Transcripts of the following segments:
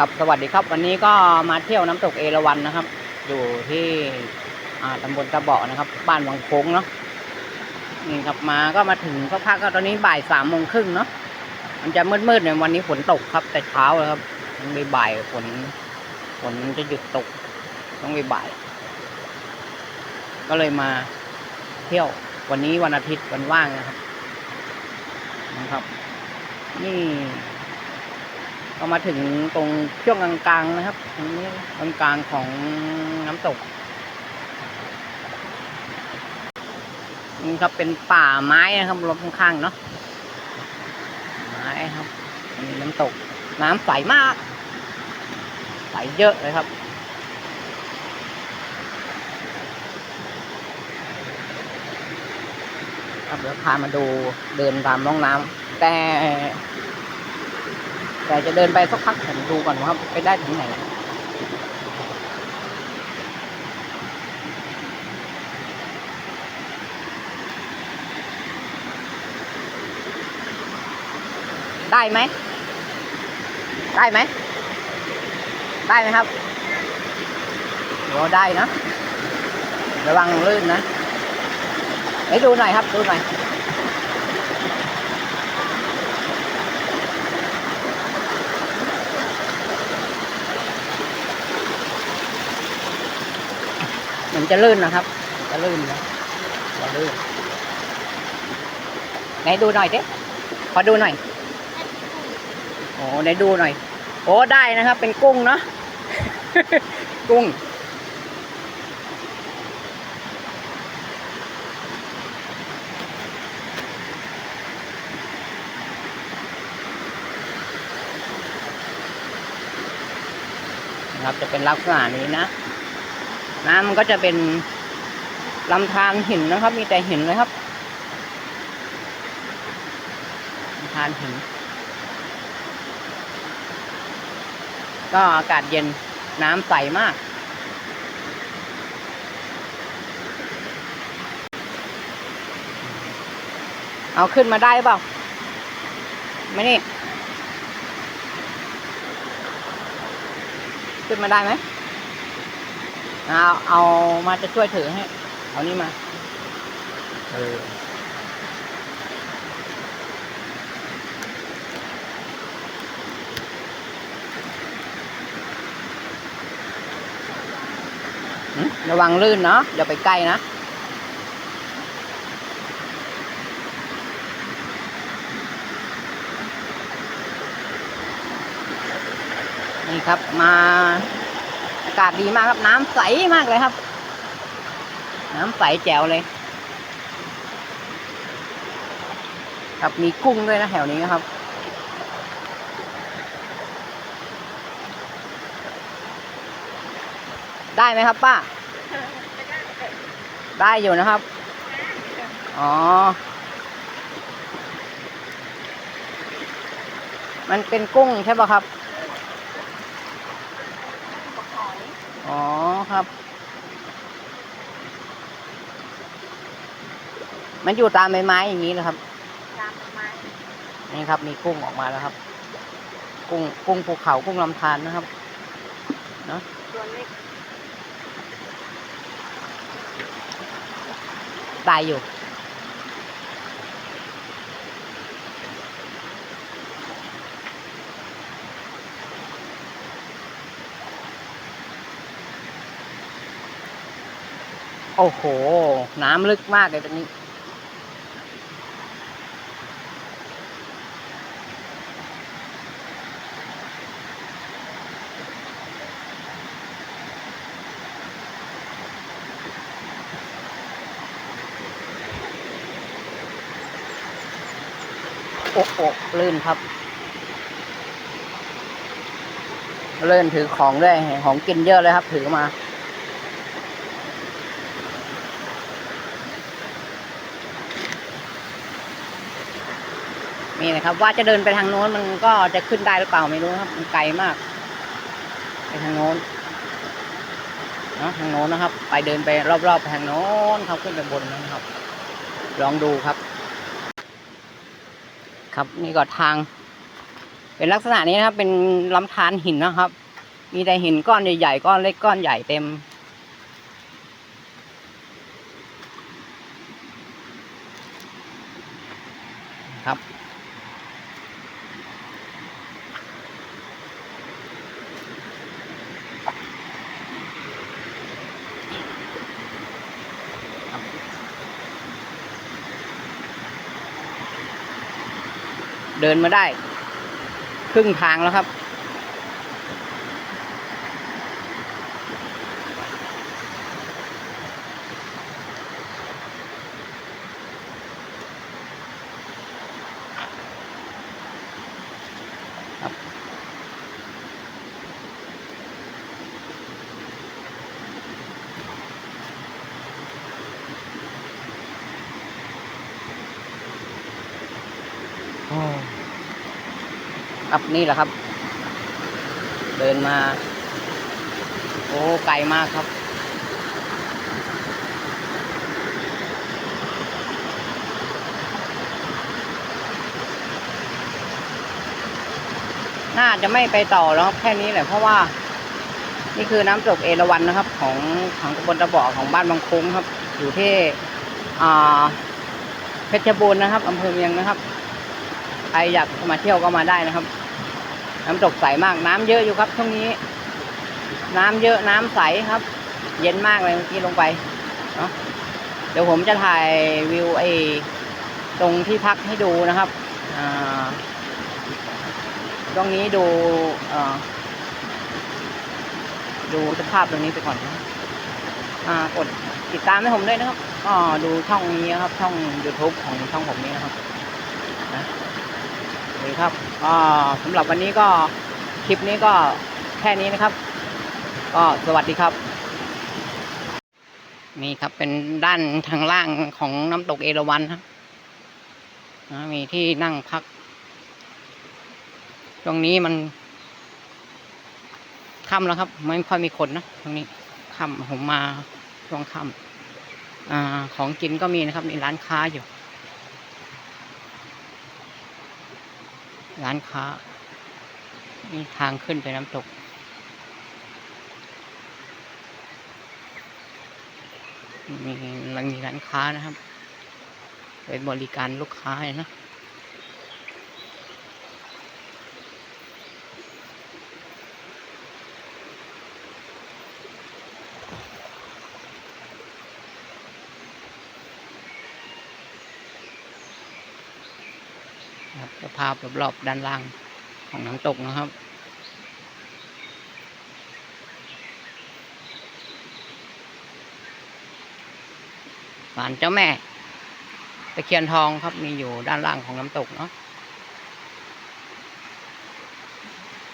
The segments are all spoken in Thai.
ครับสวัสดีครับวันนี้ก็มาเที่ยวน้ำตกเอราวัณนะครับ อยู่ที่อ่าตำบลตะเบาะนะครับ บ้านวังโค้งเนาะนี่ครับมาก็มาถึงสักพักก็ตอนนี้บ่ายสามโมงครึ่งเนาะมันจะมืดๆเนี่ยวันนี้ฝนตกครับ แต่เช้าเลยครับต้องไปบ่ายฝนฝนจะหยุดตกต้องไปบ่าย ก็เลยมาเที่ยววันนี้วันอาทิตย์วันว่างนะครับนะครับ นี่ ก็มาถึงตรงช่วงกลางๆนะครับตรงนี้กลางๆของน้ำตกนี่ครับเป็นป่าไม้นะครับรอบข้างๆเนาะไม้ครับมีน้ำตก น้ำใสมาก ใสเยอะเลยครับครับเดี๋ยวพามาดูเดินตามร่องน้ำแต่ แต่จะเดินไปสักพักผมดูก่อนว่าไปได้ถึงไหนได้ไหม ได้ไหม ได้ไหมครับโอ้ได้นะ ระวังลื่นนะ ให้ดูหน่อยครับ ดูหน่อย มือนจะลื่นนะครับ จะลื่นนะจะลื่นไหนดูหน่อยเดิขอดูหน่อยโอ้ไหนดูหน่อย โอ้ได้นะครับ เป็นกุ้งเนาะกุ้งครับจะเป็นลักษณะนี้นะ น้ำมันก็จะเป็นลำธารหินนะครับ มีแต่หินเลยครับลำธารหิน ก็อากาศเย็นน้ำใสมาก เอาขึ้นมาได้เปล่าไม่นี่ ขึ้นมาได้ไหม เอาเอามาจะช่วยถือให้ เอานี่มาเออหึระวังลื่นเนาะอย่าไปใกล้นะนี่ครับมาอากาศดีมากครับ น้ำใสมากเลยครับ น้ำใสแจ๋วเลย ครับมีกุ้งด้วยนะแถวนี้นครับได้ไหมครับป้า ได้อยู่นะครับ อ๋อ มันเป็นกุ้งใช่ป่ะครับ อ๋อ ครับ มันอยู่ตามใบไม้อย่างนี้นะครับตามไม้นี่ครับ มีกุ้งออกมาแล้วครับ กุ้งกุ้งภูเขากุ้งลำธารนะครับตัวเล็กตายอยู่ โอ้โห น้ำลึกมากเลยตรงนี้ โอ้โหลื่นครับเลื่นถือของด้วยของกินเยอะเลยครับ ถือมา นี่นะครับ ว่าจะเดินไปทางโน้นมันก็จะขึ้นได้หรือเปล่าไม่รู้ครับ มันไกลมาก ไปทางโน้นเนาะทางโน้นนะครับ ไปเดินไปรอบๆไปทางโน้นเขาขึ้นไปบนนะครับ ลองดูครับ ครับนี่ก็ทาง เป็นลักษณะนี้นะครับ เป็นลำธารหินนะครับ มีแต่หินก้อนใหญ่ๆก้อนเล็กก้อนใหญ่เต็มครับ เดินมาได้ ครึ่งทางแล้วครับ ครับนี่แหละครับ เดินมา โอ้ไกลมากครับ น่าจะไม่ไปต่อแล้วครับแค่นี้แหละเพราะว่า นี่คือน้ำตกเอราวัณนะครับ ของของตำบลตะบาะของบ้านบางคุ้งครับ อยู่ที่อ่าเพชรบูรณ์นะครับอำเภอเมียงนะครับ ใครอยากมาเที่ยวก็มาได้นะครับ น้ำตกใสมากน้ำเยอะอยู่ครับช่วงนี้ น้ำเยอะน้ำใสครับ เย็นมากเลยเมื่อกี้ลงไปเนาะเดี๋ยวผมจะถ่ายวิวไอ้ตรงที่พักให้ดูนะครับอตรงนี้ดูดูสภาพตรงนี้ไปก่อนนะอ่ากดติดตามให้ผมด้วยนะครับก็ดูช่องนี้นะครับ ช่อง YouTube ของช่องผมนี้นะครับนะโอเคครับ ก็สำหรับวันนี้ก็คลิปนี้ก็แค่นี้นะครับ ก็สวัสดีครับ นี่ครับเป็นด้านทางล่างของน้ำตกเอราวัณครับนะมีที่นั่งพัก ตรงนี้มันค่ำแล้วครับ ไม่ค่อยมีคนนะตรงนี้ค่ำผมมาช่วงค่ำอของกินก็มีนะครับ มีร้านค้าอยู่ ร้านค้ามีทางขึ้นไปน้ำตก มีหลังมีร้านค้านะครับ เป็นบริการลูกค้านะ ภาพรอบๆด้านล่างของน้ำตกนะครับ ศาลเจ้าแม่ตะเคียนทองครับมีอยู่ด้านล่างของน้ำตกเนาะ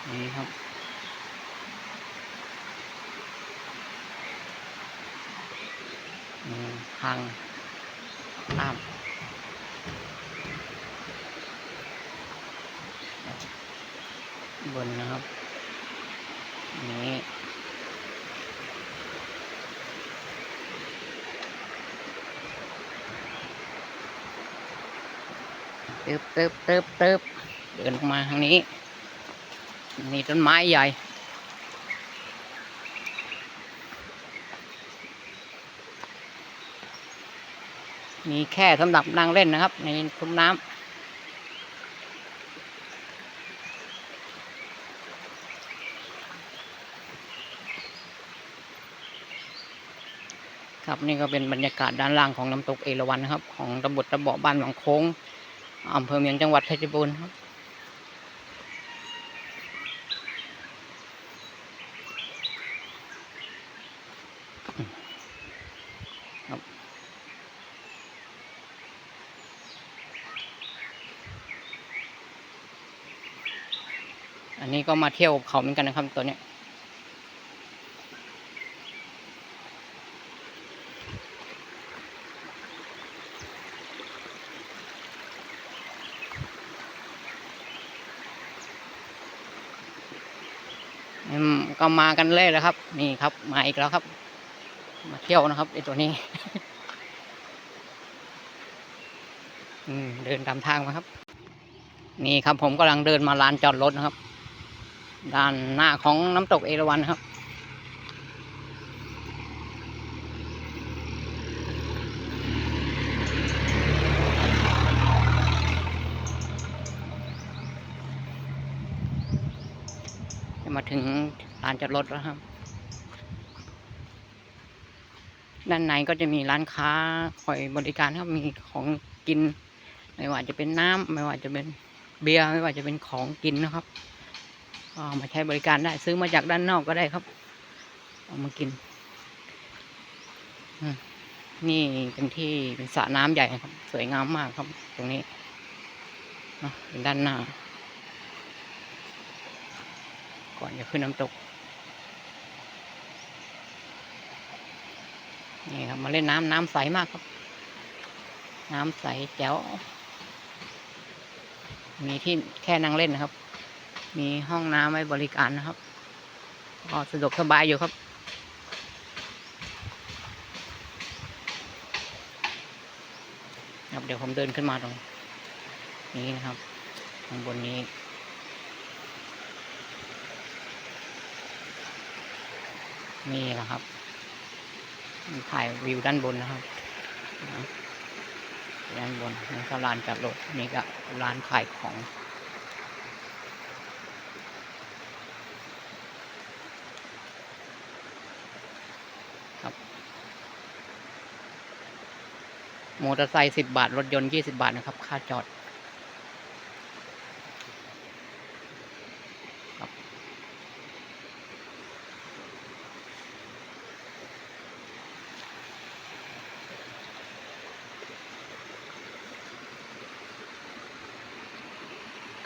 นี่ครับทาง บนนะครับนี่ตึบตึบตึบตึบเดินลงมาทางนี้มีต้นไม้ใหญ่มีแค่สำหรับนั่งเล่นนะครับ ในทุ่น้ำ ครับ นี่ก็เป็นบรรยากาศด้านล่างของน้ำตกเอราวัณนะครับ ของตำบลตะเบาะบ้านหวังโค้งอำเภอเมียงจังหวัดเพชรบูรณ์ครับอันนี้ก็มาเที่ยวเขาเหมือนกันนะครับตัวเนี้ย ก็มากันเลยแล้วครับ นี่ครับมาอีกแล้วครับ มาเที่ยวนะครับไอตัวนี้เดินตามทางมาครับ นี่ครับผมกำลังเดินมาลานจอดรถนะครับ ด้านหน้าของน้ำตกเอราวัณครับ มาถึงลานจอดรถแล้วครับ ด้านในก็จะมีร้านค้าคอยบริการครับ มีของกิน ไม่ว่าจะเป็นน้ำไม่ว่าจะเป็นเบียร์ไม่ว่าจะเป็นของกินนะครับเอามาใช้บริการได้ ซื้อมาจากด้านนอกก็ได้ครับเอามากิน นี่เป็นที่เป็นสระน้ำใหญ่ครับ สวยงามมากครับ ตรงนี้เป็นด้านหน้า ก่อนจะขึ้นน้ำตก นี่ครับมาเล่นน้ำน้ำใสมากครับ น้ำใสแจ๋ว มีที่แค่นั่งเล่นนะครับ มีห้องน้ำไว้บริการนะครับก็สะดวกสบายอยู่ครับครับเดี๋ยวผมเดินขึ้นมาตรงนี้นะครับข้างบนนี้ นี่แหละครับ ถ่ายวิวด้านบนนะครับด้านบนนี่ก็ลานจอดรถนี่ก็ร้านขายของครับมอเตอร์ไซค์สิบบาท รถยนต์ยี่สิบาทนะครับ ค่าจอด ครับ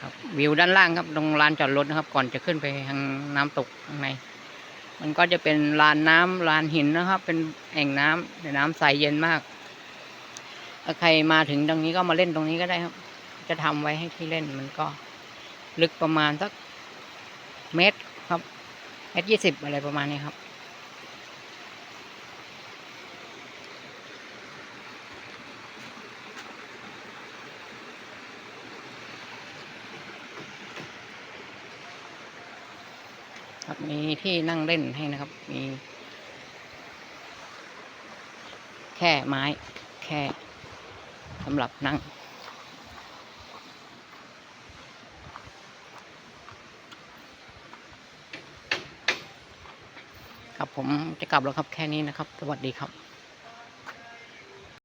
ครับ วิวด้านล่างครับตรงลานจอดรถนะครับ ก่อนจะขึ้นไปทางน้ำตกข้างใน มันก็จะเป็นลานน้ำลานหินนะครับ เป็นแอ่งน้ำในน้ำใสเย็นมากถ้าใครมาถึงตรงนี้ก็มาเล่นตรงนี้ก็ได้ครับ จะทำไว้ให้ที่เล่นมันก็ลึกประมาณสักเมตรครับเมตรยี่สิบอะไรประมาณนี้ครับ ครับมีที่นั่งเล่นให้นะครับ มีแค่ไม้ แค่สำหรับนั่ง ครับผมจะกลับแล้วครับแค่นี้นะครับ สวัสดีครับ